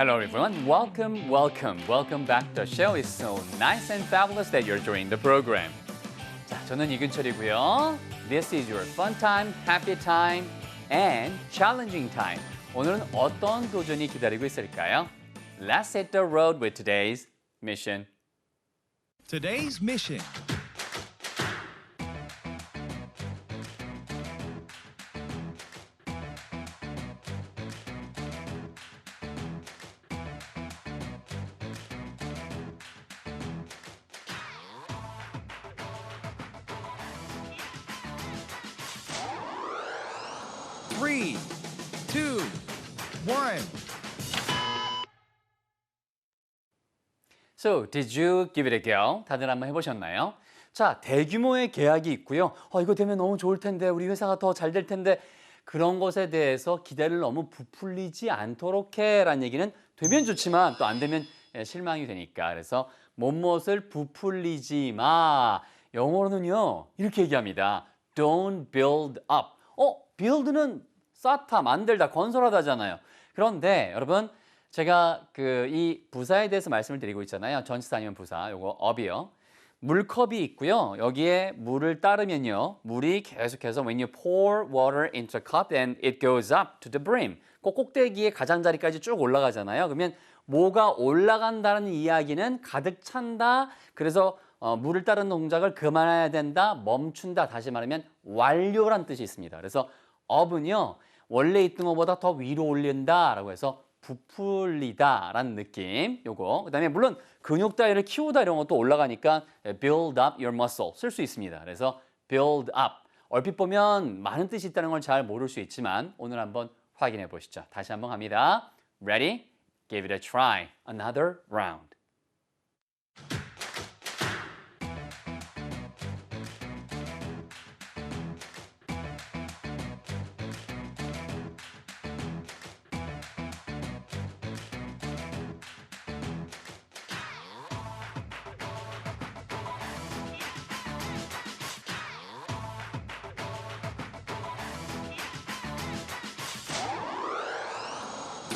Hello everyone, welcome, welcome, welcome back. The show is so nice and fabulous that you're joining the program. 자, 저는 이근철이고요. This is your fun time, happy time, and challenging time. 오늘은 어떤 도전이 기다리고 있을까요? Let's hit the road with today's mission. Today's mission Three, two, one. So, did you give it a go? 다들 한번 해보셨나요? 자, 대규모의 계약이 있고요. 어, 이거 되면 너무 좋을 텐데, 우리 회사가 더 잘 될 텐데, 그런 것에 대해서 기대를 너무 부풀리지 않도록 해라는 얘기는 되면 좋지만 또 안 되면 예, 실망이 되니까. 그래서 못못을 부풀리지 마. 영어로는요, 이렇게 얘기합니다. Don't build up. 어, build는 쌓다, 만들다, 건설하다잖아요. 그런데 여러분, 제가 그 이 부사에 대해서 말씀을 드리고 있잖아요. 전치사 아니면 부사. 요거 업이요. 물컵이 있고요. 여기에 물을 따르면요. 물이 계속해서 when you pour water into a cup and it goes up to the brim. 꼭 꼭대기에 가장자리까지 쭉 올라가잖아요. 그러면 뭐가 올라간다는 이야기는 가득 찬다. 그래서 어, 물을 따르는 동작을 그만해야 된다. 멈춘다. 다시 말하면 완료란 뜻이 있습니다. 그래서 up은요. 원래 있던 것보다 더 위로 올린다 라고 해서 부풀리다 라는 느낌. 요거. 그 다음에 물론 근육 따위를 키우다 이런 것도 올라가니까 build up your muscle 쓸 수 있습니다. 그래서 build up. 얼핏 보면 많은 뜻이 있다는 걸 잘 모를 수 있지만 오늘 한번 확인해 보시죠. 다시 한번 갑니다. Ready? Give it a try. Another round.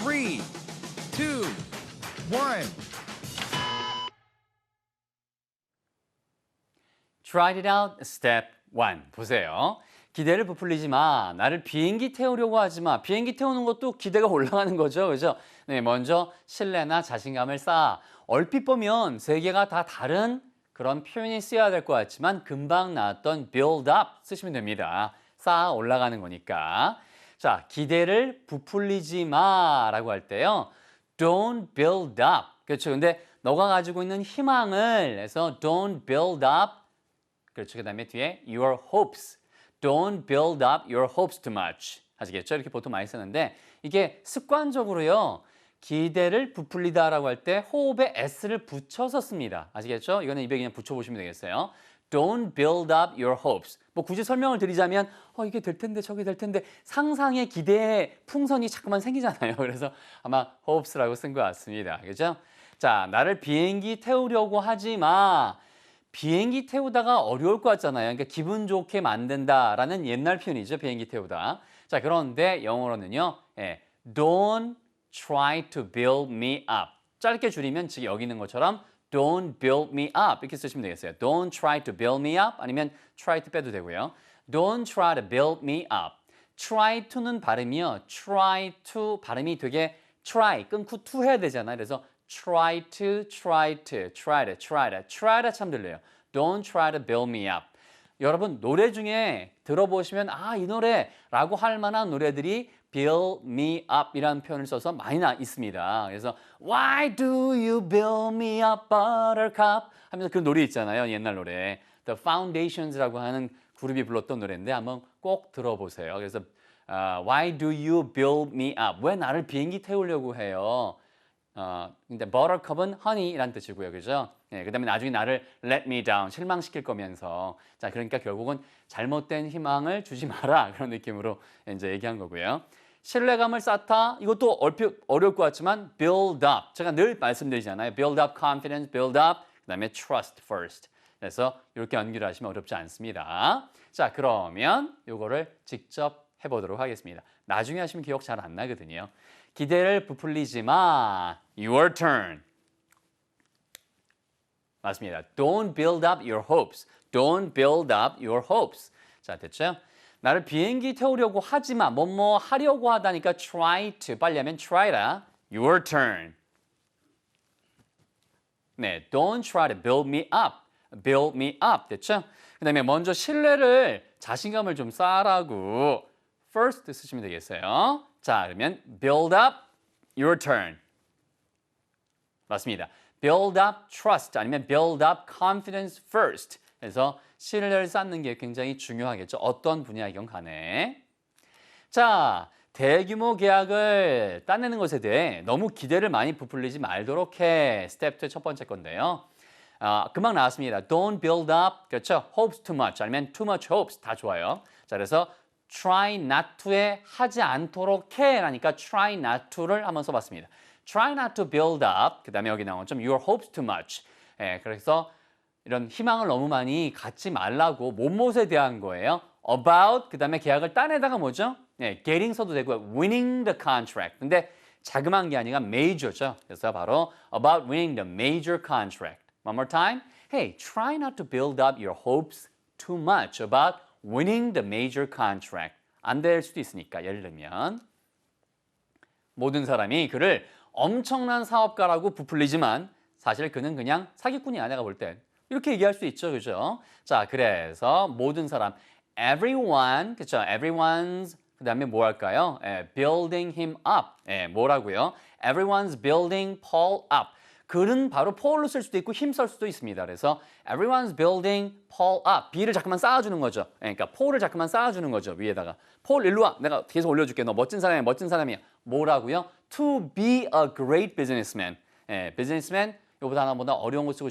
Three. Tried it out, step one. 보세요. 기대를 부풀리지 마. 나를 비행기 태우려고 하지 마. 비행기 태우는 것도 기대가 올라가는 거죠. 그죠? 네, 먼저 신뢰나 자신감을 쌓아. 얼핏 보면 세 개가 다 다른 그런 표현이 쓰여야 될 것 같지만 금방 나왔던 build up 쓰시면 됩니다. 쌓아 올라가는 거니까. 자, 기대를 부풀리지 마라고 할 때요. Don't build up. 그렇죠. 근데 너가 가지고 있는 희망을 해서 don't build up 그렇죠. 그다음에 뒤에 your hopes. Don't build up your hopes too much. 아시겠죠? 이렇게 보통 많이 쓰는데 이게 습관적으로요. 기대를 부풀리다라고 할 때 호흡에 s를 붙여서 씁니다. 아시겠죠? 이거는 입에 그냥 붙여보시면 되겠어요. Don't build up your hopes. 뭐 굳이 설명을 드리자면 어 이게 될 텐데 저게 될 텐데 상상의 기대의 풍선이 자꾸만 생기잖아요. 그래서 아마 hopes라고 쓴 것 같습니다. 그죠? 자, 나를 비행기 태우려고 하지 마. 비행기 태우다가 어려울 것 같잖아요. 그러니까 기분 좋게 만든다라는 옛날 표현이죠. 비행기 태우다. 자, 그런데 영어로는요. 예, don't try to build me up. 짧게 줄이면 지금 여기 있는 것처럼 don't build me up 이렇게 쓰시면 되겠어요. don't try to build me up 아니면 try to 빼도 되고요. don't try to build me up. try to는 발음이요. try to 발음이 되게 try 끊고 to 해야 되잖아요. 그래서 try to, try to, try to, try to, try to 참 들려요. Don't try to build me up. 여러분 노래 중에 들어보시면 아 이 노래라고 할 만한 노래들이 build me up 이라는 표현을 써서 많이 나 있습니다. 그래서 Why do you build me up buttercup 하면서 그 노래 있잖아요. 옛날 노래. The Foundations라고 하는 그룹이 불렀던 노래인데 한번 꼭 들어보세요. 그래서 아, Why do you build me up? 왜 나를 비행기 태우려고 해요? 어, 근데 buttercup은 honey라는 뜻이고요. 그죠? 예, 그다음에 나중에 나를 let me down 실망시킬 거면서 자, 그러니까 결국은 잘못된 희망을 주지 마라. 그런 느낌으로 이제 얘기한 거고요. 신뢰감을 쌓다. 이것도 얼핏 어려울 것 같지만 build up. 제가 늘 말씀드리잖아요. build up confidence, build up. 그다음에 trust first. 그래서 이렇게 연결 하시면 어렵지 않습니다. 자, 그러면 이거를 직접 해보도록 하겠습니다. 나중에 하시면 기억 잘 안 나거든요. 기대를 부풀리지 마. Your turn. 맞습니다. Don't build up your hopes. Don't build up your hopes. 자, 됐죠? 나를 비행기 태우려고 하지 마. 뭐뭐 하려고 하다니까 try to. 빨리 하면 try라. Your turn. 네, don't try to build me up. build me up. 됐죠? 그 다음에 먼저 신뢰를, 자신감을 좀 쌓으라고 first 쓰시면 되겠어요. 자, 그러면 build up your turn. 맞습니다. build up trust 아니면 build up confidence first. 그래서 신뢰를 쌓는 게 굉장히 중요하겠죠. 어떤 분야이건 간에. 자, 대규모 계약을 따내는 것에 대해 너무 기대를 많이 부풀리지 말도록 해. 스텝 2첫 번째 건데요. 아, 금방 나왔습니다. Don't build up, 그렇죠? Hopes too much 아니면 too much hopes 다 좋아요. 자, 그래서 try not to에 하지 않도록 해라니까 try not to를 한번 써봤습니다. Try not to build up, 그 다음에 여기 나온 좀 your hopes too much. 예, 그래서 이런 희망을 너무 많이 갖지 말라고 못못에 대한 거예요. About, 그 다음에 계약을 따내다가 뭐죠? 예, getting 써도 되고요. winning the contract. 근데 자그마한 게 아니라 major죠. 그래서 바로 about winning the major contract. One more time. Hey, try not to build up your hopes too much about winning the major contract. 안 될 수도 있으니까 예를 들면 모든 사람이 그를 엄청난 사업가라고 부풀리지만 사실 그는 그냥 사기꾼이야 내가 볼 땐. 이렇게 얘기할 수 있죠. 그죠? 자, 그래서 모든 사람 everyone 그죠? everyone's 그다음에 뭐 할까요? 예, building him up. 예, 뭐라고요? everyone's building Paul up. 글은 바로 Paul로 쓸 수도 있고 힘 쓸 수도 있습니다. 그래서 everyone's building Paul up. B를 자꾸만 쌓아주는 거죠. 예, 그러니까 Paul을 자꾸만 쌓아주는 거죠. 위에다가. Paul 일로 와. 내가 계속 올려줄게. 너 멋진 사람이야. 멋진 사람이야. 뭐라고요? To be a great businessman. 예, businessman 이거보다 하나보다 어려운 거 쓰고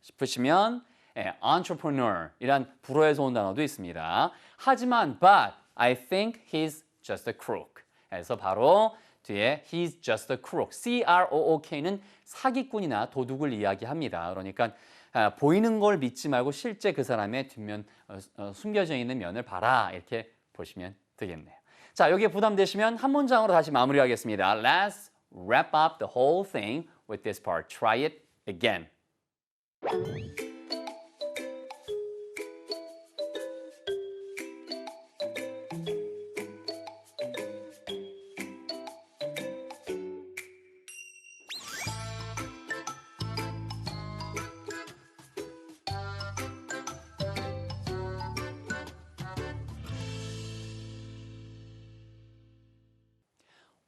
싶으시면 예, entrepreneur 이란 불어에서 온 단어도 있습니다. 하지만 but I think he's just a crook. 그래서 바로 뒤에 he's just a crook. C-R-O-O-K는 사기꾼이나 도둑을 이야기합니다. 그러니까 아, 보이는 걸 믿지 말고 실제 그 사람의 뒷면 어, 어, 숨겨져 있는 면을 봐라 이렇게 보시면 되겠네요. 자 여기에 부담되시면 한 문장으로 다시 마무리하겠습니다. Let's wrap up the whole thing with this part. Try it again.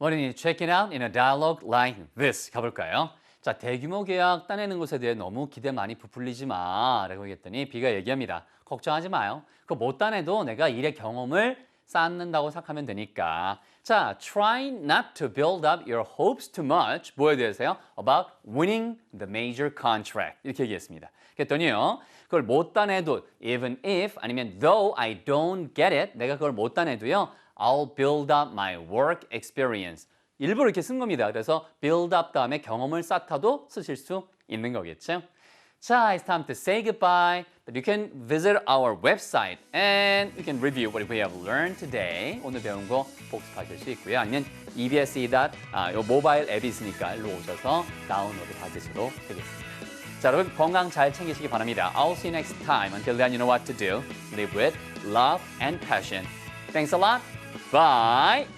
Why don't you check it out in a dialogue like this? 가볼까요? 자, 대규모 계약 따내는 것에 대해 너무 기대 많이 부풀리지 마. 라고 얘기했더니 B가 얘기합니다. 걱정하지 마요. 그거 못 따내도 내가 일의 경험을 쌓는다고 생각하면 되니까. 자, try not to build up your hopes too much. 뭐에 대해서요? About winning the major contract. 이렇게 얘기했습니다. 그랬더니요. 그걸 못 따내도 even if 아니면 though I don't get it. 내가 그걸 못 따내도요. I'll build up my work experience. 일부러 이렇게 쓴 겁니다. 그래서 build up 다음에 경험을 쌓다도 쓰실 수 있는 거겠죠. 자, it's time to say goodbye. But you can visit our website and you can review what we have learned today. 오늘 배운 거 복습하실 수 있고요. 아니면 EBS 닷, 아, 요 모바일 앱이 있으니까 일로 오셔서 다운로드 받으셔도 되겠습니다. 자, 여러분 건강 잘 챙기시기 바랍니다. I'll see you next time. Until then, you know what to do. Live with love and passion. Thanks a lot. Bye.